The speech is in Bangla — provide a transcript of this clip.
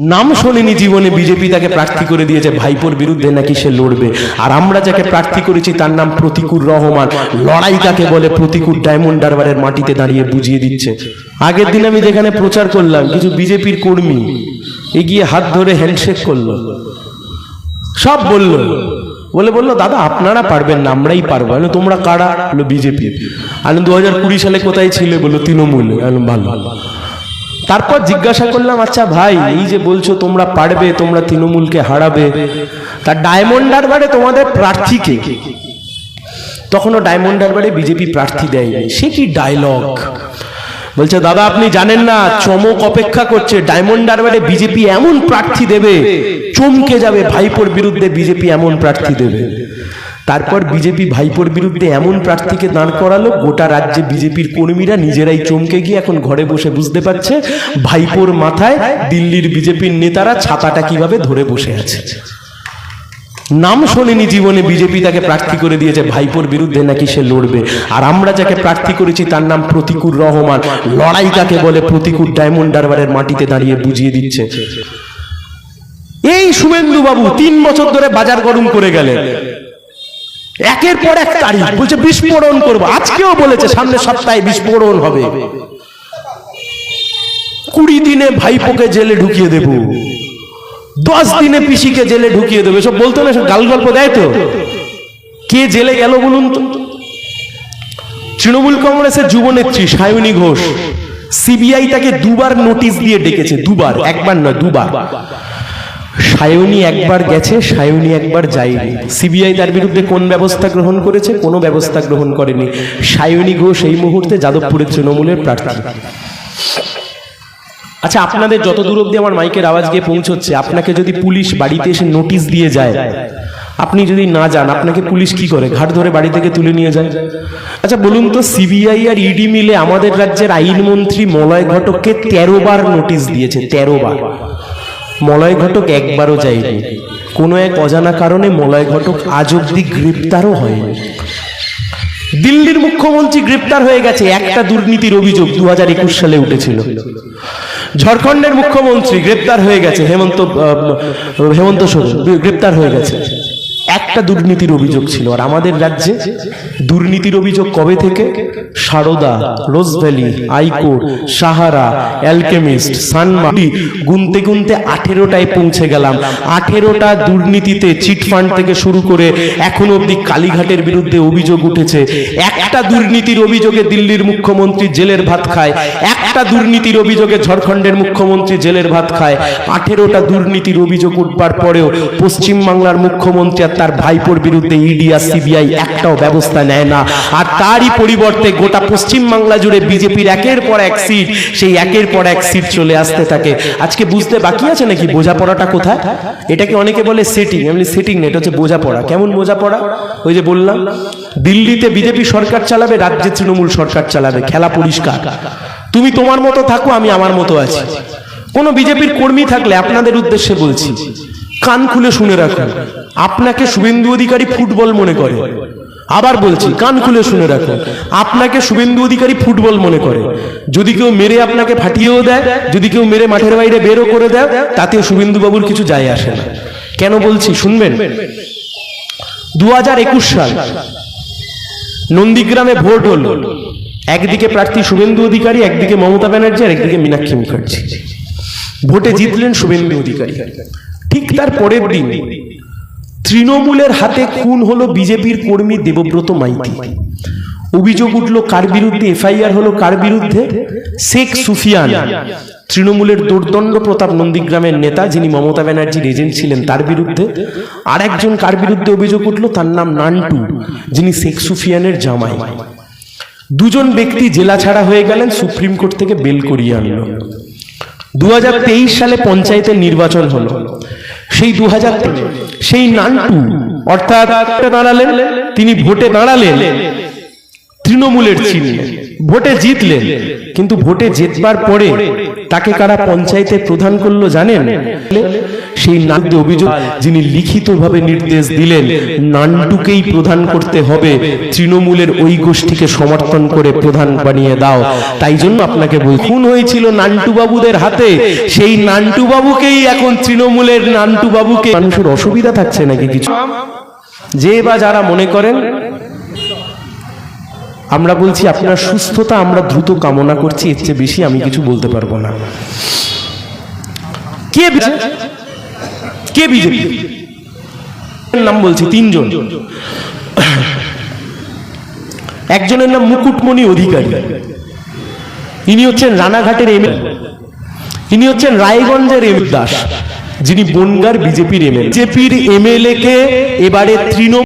নাম শোনেনি জীবনে বিজেপি তাকে প্রার্থী করে দিয়েছে ভাইপোর বিরুদ্ধে নাকি সে লড়বে। আর আমরা যাকে প্রার্থী করেছি তার নাম প্রতিকুর রহমান। লড়াই কাকে বলে প্রতিকুর ডায়মন্ড হারবারের মাটিতে দাঁড়িয়ে বুঝিয়ে দিচ্ছে। আগের দিন আমি যেখানে প্রচার করলাম কিছু বিজেপির কর্মী এগিয়ে হাত ধরে হ্যান্ডশেক করল। সব বলল। বলে বলল দাদা আপনারা পারবেন না আমরাই পারব। আমি তোমরা কারা? বলো বিজেপি। আমি দু হাজার কুড়ি সালে কোথায় ছিলে? বলল তৃণমূল। বললাম, ভালো। তারপর জিজ্ঞাসা করলাম আচ্ছা ভাই, এই যে বলছো তোমরা পারবে, তোমরা তৃণমূলকে হারাবে, তা ডায়মন্ড হারবারে তোমাদের প্রার্থীকে তখনও ডায়মন্ড হারবারে বিজেপি প্রার্থী দেয়নি। সে কি ডায়লগ বলছে, দাদা, আপনি জানেন না, চমক অপেক্ষা করছে ডায়মন্ড হারবারে বিজেপি এমন প্রার্থী দেবে, চমকে যাবে ভাইপোর বিরুদ্ধে বিজেপি এমন প্রার্থী দেবে। তারপর বিজেপি ভাইপোর বিরুদ্ধে এমন প্রার্থীকে দাঁড় করালো, গোটা রাজ্যে বিজেপির কর্মীরা নিজেরাই চমকে গিয়ে এখন ঘরে বসে বুঝতে পারছে, ভাইপোর মাথায় দিল্লির বিজেপির নেতারা ছাতাটা কীভাবে ধরে বসে আছে। নাম শোনেনি জীবনে বিজেপি তাকে প্রার্থী করে দিয়েছে, ভাইপোর বিরুদ্ধে নাকি সে লড়বে। আর আমরা যাকে প্রার্থী করেছি তার নাম প্রতিকুর রহমান, লড়াই কাকে বলে প্রতিকুর ডায়মন্ড ডারবারের মাটিতে দাঁড়িয়ে বুঝিয়ে দিচ্ছে। এই শুভেন্দু বাবু তিন বছর ধরে বাজার গরম করে গেলেন। একের পর এক তারিখ, বলছে বিস্ফোরণ করব। আজকেও বলেছে সামনে সপ্তাহে বিস্ফোরণ হবে। কুড়ি দিনে ভাইপোকে জেলে ঢুকিয়ে দেব। দশ দিনে পিসিকে জেলে ঢুকিয়ে দেবে। সব বলতো না সব গাল গল্প দেয় তো। কে জেলে গেল বলুন তো? তৃণমূল কংগ্রেসের যুবনেত্রী সায়নী ঘোষ, সিবিআই তাকে দুবার নোটিশ দিয়ে ডেকেছে, দুবার, একবার নয়, দুবার। সায়নী একবার গেছে, সায়নী একবার যায়নি। সিবিআই তার বিরুদ্ধে কোন ব্যবস্থা গ্রহণ করেছে, কোনো ব্যবস্থা গ্রহণ করেনি। সায়নী ঘোষ এই মুহূর্তে যাদবপুরের তৃণমূলের প্রার্থী। আচ্ছা আপনাদের যত দূর অব্দি আমার মাইকের আওয়াজ গিয়ে পৌঁছচ্ছে, আপনাকে যদি পুলিশ বাড়িতে এসে নোটিশ দিয়ে যায়, আপনি যদি না যান, আপনাকে পুলিশ কি করে? ঘাট ধরে বাড়ি থেকে তুলে নিয়ে যায়। আচ্ছা বলুন তো, সিবিআই আর ইডি মিলে আমাদের রাজ্যের আইনমন্ত্রী মলয় ঘটককে তেরো বার নোটিশ দিয়েছে, তেরো বার। মলয় ঘটক একবারও যায়নি। কোনো এক অজানা কারণে মলয় ঘটক আজ অব্দি গ্রেপ্তারও হয়নি। দিল্লির মুখ্যমন্ত্রী গ্রেপ্তার হয়ে গেছে, একটা দুর্নীতির অভিযোগ দু হাজার একুশ সালে উঠেছিল। ঝাড়খণ্ডের মুখ্যমন্ত্রী গ্রেপ্তার হয়ে গেছে, হেমন্ত হেমন্ত সোরেন, গ্রেপ্তার হয়ে গেছে। একটা দুর্নীতির অভিযোগ ছিল। আর আমাদের রাজ্যে দুর্নীতির অভিযোগ কবে থেকে? Saradha, Rose Valley আইকোর্ট Sahara, Alchemist সানমাটি গুনতে গুনতে আঠেরোটায় পৌঁছে গেলাম। আঠেরোটা দুর্নীতিতে চিটফান্ড থেকে শুরু করে এখন অবধি কালীঘাটের বিরুদ্ধে অভিযোগ উঠেছে। একটা দুর্নীতির অভিযোগে দিল্লির মুখ্যমন্ত্রী জেলের ভাত খায়। একটা দুর্নীতির অভিযোগে ঝাড়খণ্ডের মুখ্যমন্ত্রী জেলের ভাত খায়। আঠেরোটা দুর্নীতির অভিযোগ উঠবার পরেও পশ্চিমবাংলার মুখ্যমন্ত্রী আর তার ভাইপোর বিরুদ্ধে ইডি আর সিবিআই একটাও ব্যবস্থা নেয় না। আর তারই পরিবর্তে গোটা পশ্চিমবাংলা জুড়ে বিজেপির একের পর এক সিট, সেই একের পর এক সিট চলে আসতে থাকে। আজকে বুঝতে বাকি আছে নাকি বোঝাপড়াটা কোথায়? এটাকে অনেকে বলে সেটিং এমনি সেটিং না, এটা হচ্ছে বোঝাপড়া। কেমন বোঝাপড়া? ওই যে বললাম, দিল্লিতে বিজেপি সরকার চালাবে, রাজ্যে তৃণমূল সরকার চালাবে, খেলা পরিষ্কার। তুমি তোমার মতো থাকো, আমি আমার মতো আছি। কোনো বিজেপির কর্মী থাকলে আপনাদের উদ্দেশ্যে বলছি কান খুলে শুনে রাখুন। আপনাকে শুভেন্দু অধিকারী ফুটবল মনে করে। আবার বলছি, কান খুলে শুনে রাখুন। আপনাকে শুভেন্দু অধিকারী ফুটবল মনে করে। যদি কেউ মেরে আপনাকে ফাটিয়েও দেয়, যদি কেউ মেরে মাঠের বাইরে বেরো করে দেয় তাতে শুভেন্দু বাবুর কিছু যায় আসে না। কেন বলছি, শুনবেন? দু হাজার একুশ সাল নন্দীগ্রামে ভোট হল। একদিকে প্রার্থী শুভেন্দু অধিকারী, একদিকে মমতা ব্যানার্জি, আর একদিকে মীনাক্ষী মুখার্জি। ভোটে জিতলেন শুভেন্দু অধিকারী। ঠিক তার পরের দিন তৃণমূলের হাতে খুন হলো বিজেপির কর্মী দেবব্রত মাইতি। অভিযোগ উঠল কার বিরুদ্ধে, এফআইআর হলো কার বিরুদ্ধে? শেখ সুফিয়ান, তৃণমূলের দুর্দণ্ড প্রতাপ নন্দীগ্রামের নেতা যিনি মমতা ব্যানার্জির এজেন্ট ছিলেন তার বিরুদ্ধে। আর একজন কার বিরুদ্ধে অভিযোগ উঠল? তার নাম নান্টু, যিনি শেখ সুফিয়ানের জামাই। দুজন ব্যক্তি জেলা ছাড়া হয়ে গেলেন, সুপ্রিম কোর্ট থেকে বেল করিয়ে আনলো। দু সালে পঞ্চায়েতের নির্বাচন হলো। সেই দু সেই নানটু, অর্থাৎ দাঁড়ালেন? তিনি ভোটে দাঁড়ালেন। তৃণমূলের চিহ্নে। ভোটে জিতলেন। কিন্তু ভোটে জিতবার পরে তাকে কারা পঞ্চায়েতে প্রধান করল জানেন? সেই নান্টু অভিযোগ যিনি লিখিতভাবে নির্দেশ দিলেন, নান্টুকেই প্রধান করতে হবে। তৃণমূলের ওই গোষ্ঠীকে সমর্থন করে প্রধান বানিয়ে দাও। তাই জন্য আপনাকে খুন হয়েছিল নান্টু বাবুদের হাতে। সেই নান্টু বাবুকেই এখন তৃণমূলের নান্টু বাবুকে মানুষের অসুবিধা থাকছে নাকি কিছু? যে বা যারা মনে করেন আমরা বলছি, আপনার সুস্থতা আমরা দ্রুত কামনা করছি, এর চেয়ে বেশি আমি কিছু বলতে পারব না। কে কে বিজেপি? নাম বলছি, তিনজন। একজনের নাম মুকুটমণি অধিকারী। ইনি হচ্ছেন রানাঘাটের এম ইনি হচ্ছেন রায়গঞ্জের এম দাস, যিনি বনগার বিজেপির এমএলএ বিজেপির এমএলএ কে এবারে তৃণমূল